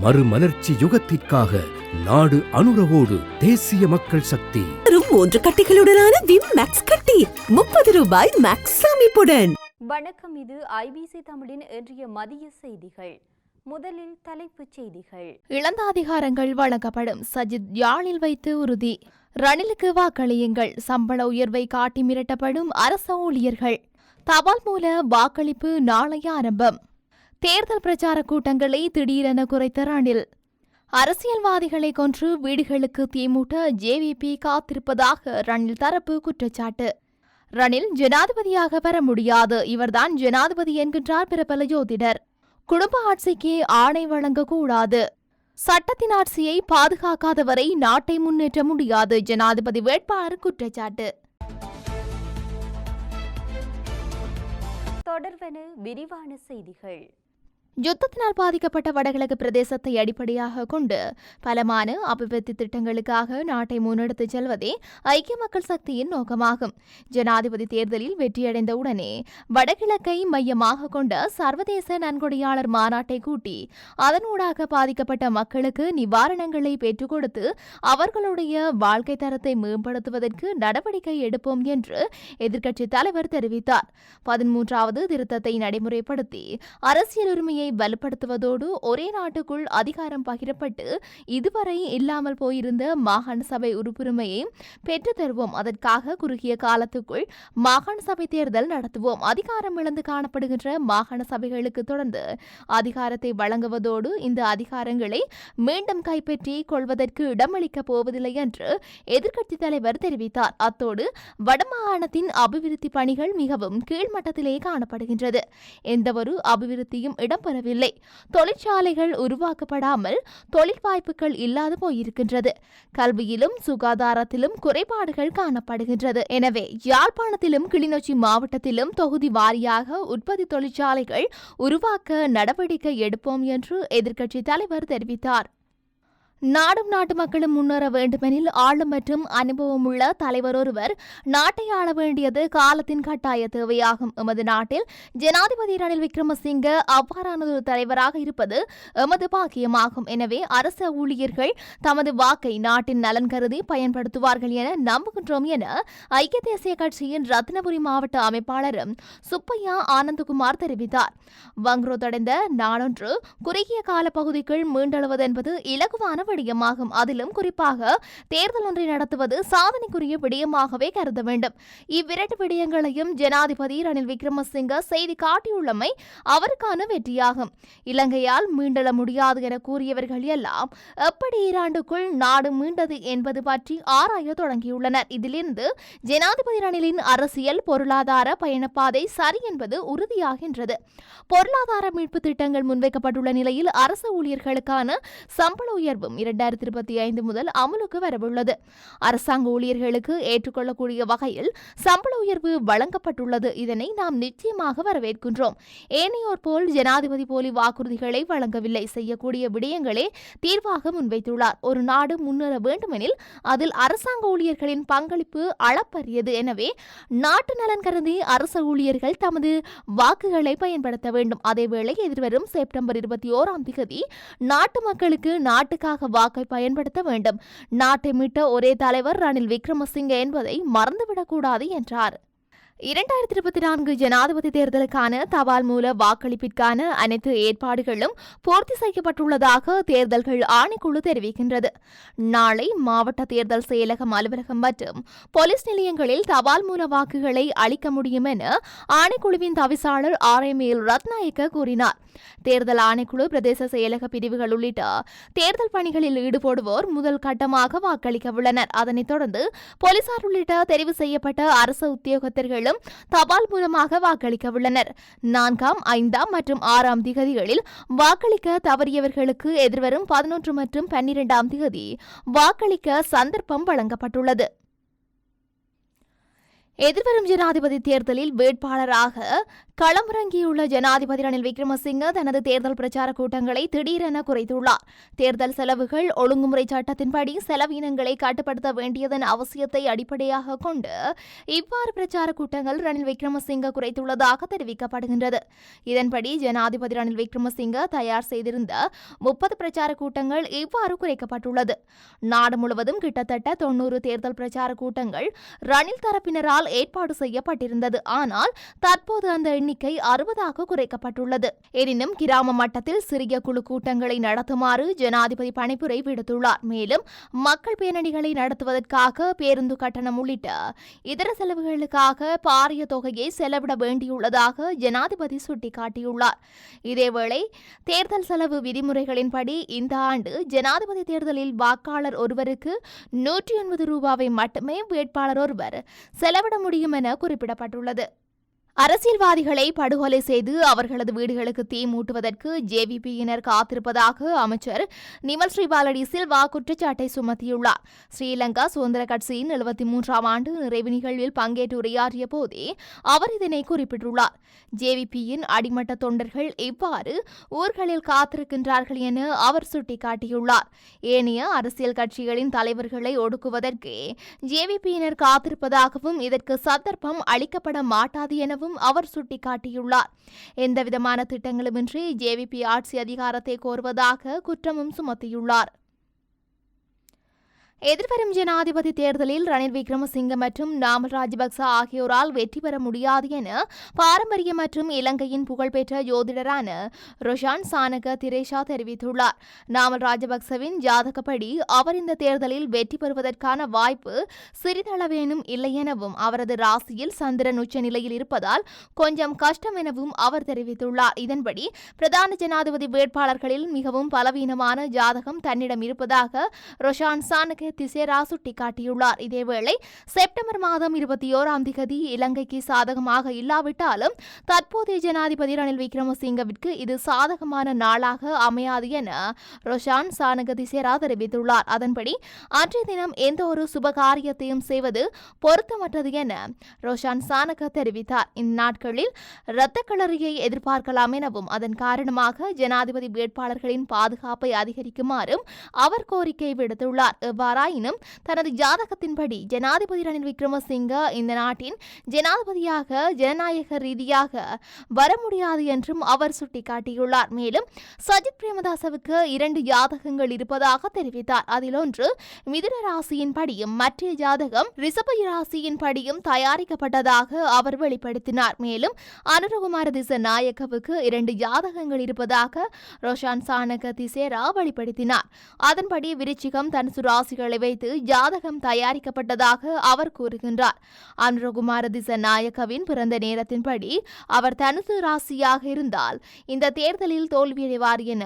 மறுமலர்ச்சி யுகத்திற்காக நாடு அனுரவோடு தேசிய மக்கள் சக்தி. மூன்று கட்டிகளுடனான விம் மேக்ஸ் கட்டி முப்பது ரூபாய் மேக்ஸ் சேமிப்புடன். வணக்கம் இது ஐபிசி தமிழின் இன்றைய மதிய செய்திகள். முதலில் தலைப்புச் செய்திகள். இழந்த அதிகாரங்கள் வழங்கப்படும். சஜித் யாழில் வைத்து உறுதி. ரணிலுக்கு வாக்களியுங்கள். சம்பள உயர்வை காட்டி மிரட்டப்படும் அரச ஊழியர்கள். தபால் மூல வாக்களிப்பு நாளை ஆரம்பம். தேர்தல் பிரச்சார கூட்டங்களை திடீரென குறைத்த ரணில். அரசியல்வாதிகளை கொன்று வீடுகளுக்கு தீமூட்ட ஜேவிபி காத்திருப்பதாக ரணில் தரப்பு குற்றச்சாட்டு. ரணில் ஜனாதிபதியாக வர முடியாது இவர்தான் ஜனாதிபதி என்கின்றார் பிரபல ஜோதிடர். குடும்ப ஆட்சிக்கு ஆணை வழங்கக்கூடாது. சட்டத்தின் ஆட்சியை பாதுகாக்காதவரை நாட்டை முன்னேற்ற முடியாது ஜனாதிபதி வேட்பாளர் குற்றச்சாட்டு. தொடர்வன விரிவான செய்திகள். யுத்தத்தினால் பாதிக்கப்பட்ட வடகிழக்கு பிரதேசத்தை அடிப்படையாக கொண்டு பலமான அபிவிருத்தி திட்டங்களுக்காக நாட்டை முன்னெடுத்துச் செல்வதே ஐக்கிய மக்கள் சக்தியின் நோக்கமாகும். ஜனாதிபதி தேர்தலில் வெற்றியடைந்த உடனே வடகிழக்கை மையமாக கொண்ட சர்வதேச நன்கொடையாளர் மாநாட்டை கூட்டி அதனூடாக பாதிக்கப்பட்ட மக்களுக்கு நிவாரணங்களை பெற்றுக் கொடுத்து அவர்களுடைய வாழ்க்கை தரத்தை மேம்படுத்துவதற்கு நடவடிக்கை எடுப்போம் என்று எதிர்க்கட்சித் தலைவர் தெரிவித்தார். பதிமூன்றாவது திருத்தத்தை நடைமுறைப்படுத்தி அரசியல் உரிமையை வலுப்படுத்துவதோடு ஒரே நாட்டுக்குள் அதிகாரம் பகிரப்பட்டு இதுவரை இல்லாமல் போயிருந்த மாகாண சபை உறுப்புரிமையை பெற்று தருவோம். அதற்காக குறுகிய காலத்துக்குள் மாகாண சபை தேர்தல் நடத்துவோம். அதிகாரம் இழந்து காணப்படுகின்ற மாகாண சபைகளுக்கு தொடர்ந்து அதிகாரத்தை வழங்குவதோடு இந்த அதிகாரங்களை மீண்டும் கைப்பற்றி கொள்வதற்கு இடமளிக்கப் போவதில்லை என்று எதிர்க்கட்சித் தலைவர் தெரிவித்தார். அத்தோடு வடமாகாணத்தின் அபிவிருத்தி பணிகள் மிகவும் கீழ்மட்டத்திலே காணப்படுகின்றது. எந்தவொரு அபிவிருத்தியும் வரவில்லை. தொழிற்சாலைகள் உருவாக்கப்படாமல் தொழில் வாய்ப்புகள் இல்லாது போயிருக்கின்றது. கல்வியிலும் சுகாதாரத்திலும் குறைபாடுகள் காணப்படுகின்றது. எனவே யாழ்ப்பாணத்திலும் கிளிநொச்சி மாவட்டத்திலும் தொகுதி வாரியாக உற்பத்தி தொழிற்சாலைகள் உருவாக்க நடவடிக்கை எடுப்போம் என்று எதிர்க்கட்சித் தலைவர் தெரிவித்தார். நாடும் நாட்டு மக்களும் முன்னேற வேண்டுமெனில் ஆளும் மற்றும் அனுபவமுள்ள தலைவர் ஒருவர் நாட்டை ஆள வேண்டியது காலத்தின் கட்டாய தேவையாகும். எமது நாட்டில் ஜனாதிபதி ரணில் விக்ரமசிங்க அவ்வாறான ஒரு தலைவராக இருப்பது எமது பாக்கியமாகும். எனவே அரச ஊழியர்கள் தமது வாக்கை நாட்டின் நலன் கருதி பயன்படுத்துவார்கள் என நம்புகின்றோம் என ஐக்கிய தேசிய கட்சியின் ரத்னபுரி மாவட்ட அமைப்பாளரும் சுப்பையா ஆனந்தகுமார் தெரிவித்தார். வங்குரோதடைந்த நாளொன்று குறுகிய கால பகுதிக்குள் மீண்டெழுவது என்பது இலகுவான விடயமாகும் அதிலும் குறிப்பாக தேர்தல் ஒன்றை நடத்துவது சாதனைக்குரிய விடயமாகவே கருத வேண்டும். இவ்விரண்டு விடயங்களையும் ஜனாதிபதி ரணில் விக்ரமசிங்க செய்தி காட்டியுள்ளமை அவருக்கான வெற்றியாகும். இலங்கையால் மீண்டள முடியாது என கூறியவர்கள் எல்லாம் எப்படி ஈராண்டுக்குள் நாடு மீண்டது என்பது பற்றி ஆராய தொடங்கியுள்ளனர். இதிலிருந்து ஜனாதிபதி ரணிலின் அரசியல் பொருளாதார பயணப்பாதை சரி என்பது உறுதியாகின்றது. பொருளாதார மீட்பு திட்டங்கள் முன்வைக்கப்பட்டுள்ள நிலையில் அரசு ஊழியர்களுக்கான சம்பள உயர்வும் இரண்டாயிரத்தி இருபத்தி ஐந்து முதல் அமலுக்கு வரவுள்ளது. அரசாங்க ஊழியர்களுக்கு ஏற்றுக்கொள்ளக்கூடிய வகையில் சம்பள உயர்வு வழங்கப்பட்டுள்ளது. இதனை நாம் நிச்சயமாக வரவேற்கின்றோம். ஏனையோர் போல் ஜனாதிபதி போலி வாக்குறுதிகளை வழங்கவில்லை. செய்யக்கூடிய விடயங்களே தீர்வாக முன்வைத்துள்ளார். ஒரு நாடு முன்னேற வேண்டுமெனில் அதில் அரசாங்க ஊழியர்களின் பங்களிப்பு அளப்பரியது. எனவே நாட்டு நலன் கருதி அரசு ஊழியர்கள் தமது வாக்குகளை பயன்படுத்த வேண்டும். அதேவேளை எதிர்வரும் செப்டம்பர் இருபத்தி ஓராம் திகதி நாட்டு மக்களுக்கு நாட்டுக்காக வாக்கை பயன்படுத்த வேண்டும். நாட்டை மீட்ட ஒரே தலைவர் ரணில் விக்ரமசிங்கே என்பதை மறந்துவிடக்கூடாது என்றார். இரண்டாயிரத்தி இருபத்தி நான்கு ஜனாதிபதி தேர்தலுக்கான தபால் மூல வாக்களிப்பிற்கான அனைத்து ஏற்பாடுகளும் பூர்த்தி செய்யப்பட்டுள்ளதாக தேர்தல்கள் ஆணைக்குழு தெரிவிக்கின்றது. நாளை மாவட்ட தேர்தல் செயலகம் அலுவலகம் மற்றும் போலீஸ் நிலையங்களில் தபால் மூல வாக்குகளை அளிக்க முடியும் என ஆணைக்குழுவின் தவிசாளர் ஆர் எம் எல் ரத்நாயக்க கூறினார். தேர்தல் ஆணைக்குழு பிரதேச செயலக பிரிவுகள் உள்ளிட்ட தேர்தல் பணிகளில் ஈடுபடுவோர் முதல் கட்டமாக வாக்களிக்க உள்ளனர். அதனைத் தொடர்ந்து போலீசார் உள்ளிட்ட தெரிவு செய்யப்பட்ட அரசு உத்தியோகத்தர்களும் தபால் மூலமாக வாக்களிக்க உள்ளனர் நான்காம் ஐந்தாம் மற்றும் ஆறாம் திகதிகளில் வாக்களிக்க தவறியவர்களுக்கு எதிர்வரும் பதினொன்று மற்றும் பன்னிரெண்டாம் திகதி வாக்களிக்க சந்தர்ப்பம் வழங்கப்பட்டுள்ளது. எதிர்வரும் ஜனாதிபதி தேர்தலில் வேட்பாளராக களமிறங்கியுள்ள ஜனாதிபதி ரணில் விக்ரமசிங்க தனது தேர்தல் பிரச்சார கூட்டங்களை திடீரென குறைத்துள்ளார். தேர்தல் செலவுகள் ஒழுங்குமுறை சட்டத்தின்படி செலவினங்களை கட்டுப்படுத்த வேண்டியதன் அவசியத்தை அடிப்படையாக கொண்டு இவ்வாறு பிரச்சார கூட்டங்கள் ரணில் விக்ரமசிங்க குறைத்துள்ளதாக தெரிவிக்கப்படுகின்றது. இதன்படி ஜனாதிபதி ரணில் விக்ரமசிங்க தயார் செய்திருந்த முப்பது பிரச்சார கூட்டங்கள் இவ்வாறு குறைக்கப்பட்டுள்ளது. நாடு முழுவதும் கிட்டத்தட்ட தொன்னூறு தேர்தல் பிரச்சார கூட்டங்கள் ரணில் தரப்பினரால் ஏற்பாடு செய்யப்பட்டிருந்தது. ஆனால் தற்போது அந்த எண்ணிக்கை அறுபதாக குறைக்கப்பட்டுள்ளது. எனினும் கிராம மட்டத்தில் சிறிய குழு கூட்டங்களை நடத்துமாறு ஜனாதிபதி பணிப்புரை விடுத்துள்ளார். மேலும் மக்கள் பேரணிகளை நடத்துவதற்காக பேருந்து கட்டணம் உள்ளிட்ட இதர செலவுகளுக்காக பாரிய தொகையை செலவிட வேண்டியுள்ளதாக ஜனாதிபதி சுட்டிக்காட்டியுள்ளார். இதேவேளை தேர்தல் செலவு விதிமுறைகளின்படி இந்த ஆண்டு ஜனாதிபதி தேர்தலில் வாக்காளர் ஒருவருக்கு நூற்றி ஒன்பது ரூபாவை மட்டுமே வேட்பாளர் ஒருவர் செலவிட முடியும் என குறிப்பிடப்பட்டுள்ளது. அரசியல்வாதிகளை படுகொலை செய்து அவர்களது வீடுகளுக்கு தீ மூட்டுவதற்கு ஜேவிபியினர் காத்திருப்பதாக அமைச்சர் நிமல் ஸ்ரீபாலடி சில்வா குற்றச்சாட்டை சுமத்தியுள்ளார். ஸ்ரீலங்கா சுதந்திர கட்சியின் எழுபத்தி மூன்றாம் ஆண்டு நிறைவு நிகழ்வில் பங்கேற்று உரையாற்றிய போதே அவர் இதனை குறிப்பிட்டுள்ளார். ஜேவிபியின் அடிமட்ட தொண்டர்கள் இவ்வாறு ஊர்களில் காத்திருக்கின்றார்கள் என அவர் சுட்டிக்காட்டியுள்ளார். ஏனைய அரசியல் கட்சிகளின் தலைவர்களை ஒடுக்குவதற்கு ஜேவிபியினர் காத்திருப்பதாகவும் இதற்கு சந்தர்ப்பம் அளிக்கப்பட மாட்டாது என எனவும் அவர் சுட்டிக்காட்டியுள்ளார். எந்தவிதமான திட்டங்களுமின்றி ஜேவிபி ஆட்சி அதிகாரத்தை கோருவதாக குற்றமும் சுமத்தியுள்ளார். எதிர்வரும் ஜனாதிபதி தேர்தலில் ரணில் விக்ரமசிங்க மற்றும் நாமல் ராஜபக்ச ஆகியோரால் வெற்றி பெற முடியாது என பாரம்பரிய மற்றும் இலங்கையின் புகழ்பெற்ற ஜோதிடரான ரொஷான் சானக திரேஷா தெரிவித்துள்ளார். நாமல் ராஜபக்சவின் ஜாதகப்படி அவர் இந்த தேர்தலில் வெற்றி பெறுவதற்கான வாய்ப்பு சிறிதளவேனும் இல்லை எனவும் அவரது ராசியில் சந்திரன் உச்ச நிலையில் இருப்பதால் கொஞ்சம் கஷ்டம் எனவும் அவர் தெரிவித்துள்ளார். இதன்படி பிரதான ஜனாதிபதி வேட்பாளர்களில் மிகவும் பலவீனமான ஜாதகம் தன்னிடம் இருப்பதாக ரொஷான் சானக திசேரா சுட்டிக்காட்டியுள்ளார் இதேவேளை செப்டம்பர் மாதம் இருபத்தி ஓராம் திகதி இலங்கைக்கு சாதகமாக இல்லாவிட்டாலும் தற்போதைய ஜனாதிபதி ரணில் விக்ரமசிங்கவிற்கு இது சாதகமான நாளாக அமையாது என ரொஷான் சானக திசேரா தெரிவித்துள்ளார். அதன்படி அன்றைய தினம் எந்த ஒரு சுபகாரியத்தையும் செய்வது பொருத்தமற்றது என ரோஷான் சானக தெரிவித்தார். இந்நாட்களில் இரத்த களரியை எதிர்பார்க்கலாம் எனவும் அதன் காரணமாக ஜனாதிபதி வேட்பாளர்களின் பாதுகாப்பை அதிகரிக்குமாறும் அவர் கோரிக்கை விடுத்துள்ளார். எவ்வாறாயினும் தனது ஜாதகத்தின்படி ஜனாதிபதி ரணில் விக்ரமசிங்க இந்த நாட்டின் ஜனாதிபதியாக ஜனநாயக ரீதியாக வர முடியாது என்றும் அவர் சுட்டிக்காட்டியுள்ளார். மேலும் சஜித் பிரேமதாசவுக்கு இரண்டு ஜாதகங்கள் இருப்பதாக தெரிவித்தார். அதில் ஒன்று மிதுன ராசியின் படியும் மற்ற ஜாதகம் ரிசப ராசியின் படியும் தயாரிக்கப்பட்டதாக அவர் வெளிப்படுத்தினார். மேலும் அனுரகுமார திச நாயக்கவுக்கு இரண்டு ஜாதகங்கள் இருப்பதாக ரோஷான் சானக திசேரா வெளிப்படுத்தினார். அதன்படி விருச்சிகம் தனுசு ராசிகள் வைத்து ஜாதகம் தயாரிக்கப்பட்டதாக அவர் கூறுகின்றார். அனுரகுமார திச நாயக்கவின் பிறந்த நேரத்தின்படி அவர் தனுசு ராசியாக இருந்தால் இந்த தேர்தலில் தோல்வியடைவார் என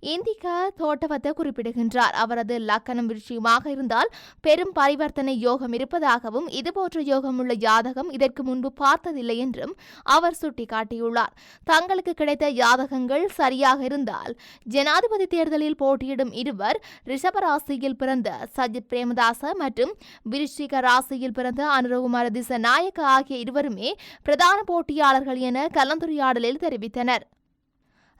இந்திக தோட்டவத்தை குறிப்பிடுகின்றார். அவரது லக்கணம் விஷயமாக இருந்தால் பெரும் பரிவர்த்தனை யோகம் இருப்பதாகவும் இதுபோன்ற யோகம் உள்ள ஜாதகம் இதற்கு முன்பு பார்த்ததில்லை என்றும் அவர் சுட்டிக்காட்டியுள்ளார். தங்களுக்கு கிடைத்த ஜாதகங்கள் சரியாக இருந்தால் ஜனாதிபதி தேர்தலில் போட்டியிடும் இருவர் ரிஷபராசியில் பிறந்த சஜித் பிரேமதாச மற்றும் விருச்சிக ராசியில் பிறந்த அனுரகுமார திச நாயக்க ஆகிய இருவருமே பிரதான போட்டியாளர்கள் என கலந்துரையாடலில் தெரிவித்தனர்.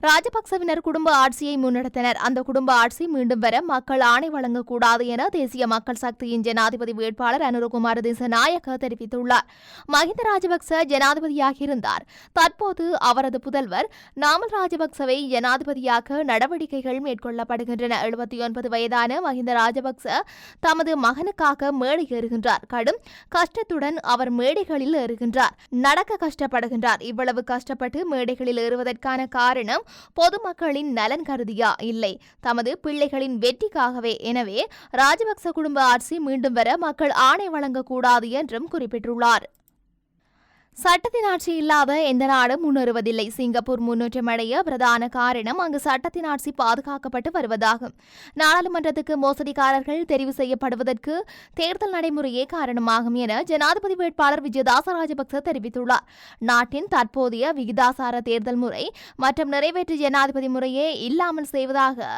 ராஜபக்சவினர் குடும்ப ஆட்சியை முன்னெடுத்தனர். அந்த குடும்ப ஆட்சி மீண்டும் வர மக்கள் ஆணை வழங்கக்கூடாது என தேசிய மக்கள் சக்தியின் ஜனாதிபதி வேட்பாளர் அனுரகுமார திசநாயக்க தெரிவித்துள்ளார். மஹிந்த ராஜபக்ச ஜனாதிபதியாக இருந்தார் தற்போது அவரது புதல்வர் நாமல் ராஜபக்சவை ஜனாதிபதியாக நடவடிக்கைகள் மேற்கொள்ளப்படுகின்றன. எழுபத்தி ஒன்பது வயதான மஹிந்த ராஜபக்ச தமது மகனுக்காக மேடை ஏறுகின்றார். கடும் கஷ்டத்துடன் அவர் மேடைகளில் ஏறுகின்றார். நடக்க கஷ்டப்படுகின்றார். இவ்வளவு கஷ்டப்பட்டு மேடைகளில் ஏறுவதற்கான காரணம் பொதுமக்களின் நலன் கருதியா? இல்லை. தமது பிள்ளைகளின் வெற்றிக்காகவே. எனவே ராஜபக்ச குடும்ப ஆட்சி மீண்டும் வர மக்கள் ஆணை வழங்கக்கூடாது என்றும் குறிப்பிட்டுள்ளார். சட்டத்தின் ஆட்சி இல்லாத எந்த நாடும் முன்னேறுவதில்லை. சிங்கப்பூர் முன்னேற்றம் அடைய பிரதான காரணம் அங்கு சட்டத்தின் ஆட்சி பாதுகாக்கப்பட்டு வருவதாகும். நாடாளுமன்றத்துக்கு மோசடிக்காரர்கள் தெரிவு செய்யப்படுவதற்கு தேர்தல் நடைமுறையே காரணமாகும் என ஜனாதிபதி வேட்பாளர் விஜயதாச ராஜபக்ச தெரிவித்துள்ளார். நாட்டின் தற்போதைய விகிதாசார தேர்தல் முறை மற்றும் நிறைவேற்று ஜனாதிபதி முறையே இல்லாமல் செய்வதாக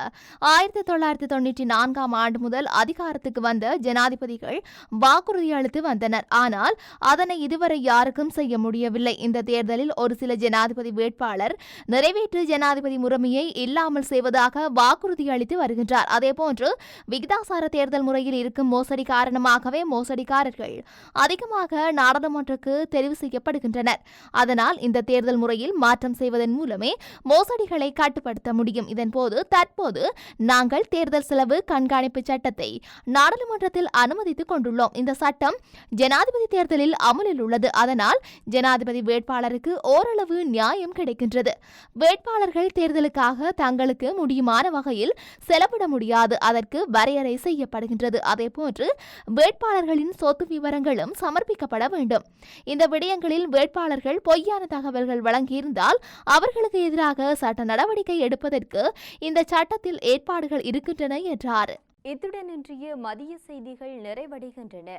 ஆயிரத்தி தொள்ளாயிரத்தி தொண்ணூற்றி நான்காம் ஆண்டு முதல் அதிகாரத்துக்கு வந்த ஜனாதிபதிகள் வாக்குறுதி அளித்து வந்தனர். ஆனால் அதனை இதுவரை யாருக்கும் செய்ய முடியவில்லை. இந்த தேர்தலில் ஒரு சில ஜனாதிபதி வேட்பாளர் நிறைவேற்று ஜனாதிபதி முறைமையை இல்லாமல் செய்வதாக வாக்குறுதி அளித்து வருகின்றார். அதேபோன்று விகிதாசார தேர்தல் முறையில் இருக்கும் மோசடி காரணமாகவே மோசடிக்காரர்கள் அதிகமாக நாடாளுமன்றக்கு தெரிவு செய்யப்படுகின்றனர். அதனால் இந்த தேர்தல் முறையில் மாற்றம் செய்வதன் மூலமே மோசடிகளை கட்டுப்படுத்த முடியும். இதன்போது தற்போது நாங்கள் தேர்தல் செலவு கண்காணிப்பு சட்டத்தை நாடாளுமன்றத்தில் அனுமதித்துக் கொண்டுள்ளோம். இந்த சட்டம் ஜனாதிபதி தேர்தலில் அமலில் உள்ளது. அதனால் ஜனாதிபதி வேட்பாளருக்கு ஓரளவு நியாயம் கிடைக்கின்றது. வேட்பாளர்கள் தேர்தலுக்காக தங்களுக்கு முடியுமான வகையில் செலவிட முடியாது. அதற்கு வரையறை செய்யப்படுகின்றது. அதேபோன்று வேட்பாளர்களின் சொத்து விவரங்களும் சமர்ப்பிக்கப்பட வேண்டும். இந்த விடயங்களில் வேட்பாளர்கள் பொய்யான தகவல்கள் வழங்கியிருந்தால் அவர்களுக்கு எதிராக சட்ட நடவடிக்கை எடுப்பதற்கு இந்த சட்டத்தில் ஏற்பாடுகள் இருக்கின்றன என்றார். இத்துடன் இன்றைய மதிய செய்திகள் நிறைவடைகின்றன.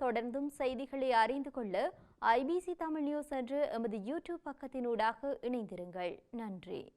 தொடர்ந்தும் செய்திகளை அறிந்து கொள்ள ஐபிசி தமிழ் நியூஸ் என்று எமது யூடியூப் பக்கத்தினூடாக இணைந்திருங்கள். நன்றி.